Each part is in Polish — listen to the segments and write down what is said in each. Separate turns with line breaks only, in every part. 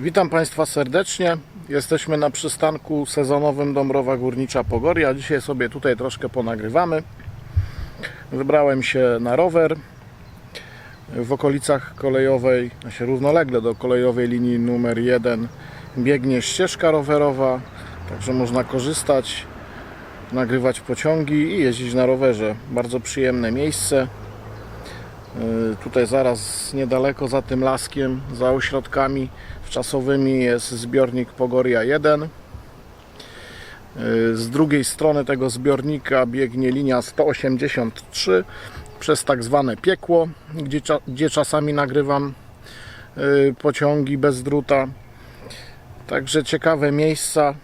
Witam Państwa serdecznie. Jesteśmy na przystanku sezonowym Dąbrowa Górnicza Pogoria. Dzisiaj sobie tutaj troszkę ponagrywamy. Wybrałem się na rower w okolicach kolejowej, znaczy równolegle do kolejowej linii numer 1 biegnie ścieżka rowerowa, także można korzystać, nagrywać pociągi i jeździć na rowerze. Bardzo przyjemne miejsce. Y, Tutaj zaraz niedaleko za tym laskiem, za ośrodkami wczasowymi jest zbiornik Pogoria 1. Y, Z drugiej strony tego zbiornika biegnie linia 183 przez tak zwane piekło, gdzie, gdzie czasami nagrywam y, pociągi bez druta. Także ciekawe miejsca.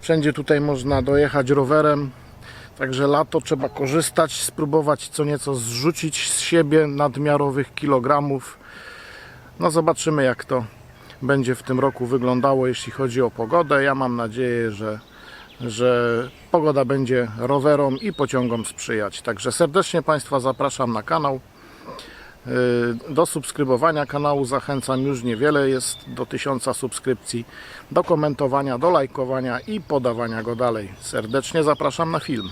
Wszędzie tutaj można dojechać rowerem. Także lato trzeba korzystać, spróbować co nieco zrzucić z siebie nadmiarowych kilogramów. No zobaczymy jak to będzie w tym roku wyglądało, jeśli chodzi o pogodę. Ja mam nadzieję, że, że pogoda będzie rowerom i pociągom sprzyjać. Także serdecznie Państwa zapraszam na kanał. Yy, Do subskrybowania kanału zachęcam już niewiele, jest do 1000 subskrypcji, do komentowania, do lajkowania i podawania go dalej. Serdecznie zapraszam na film.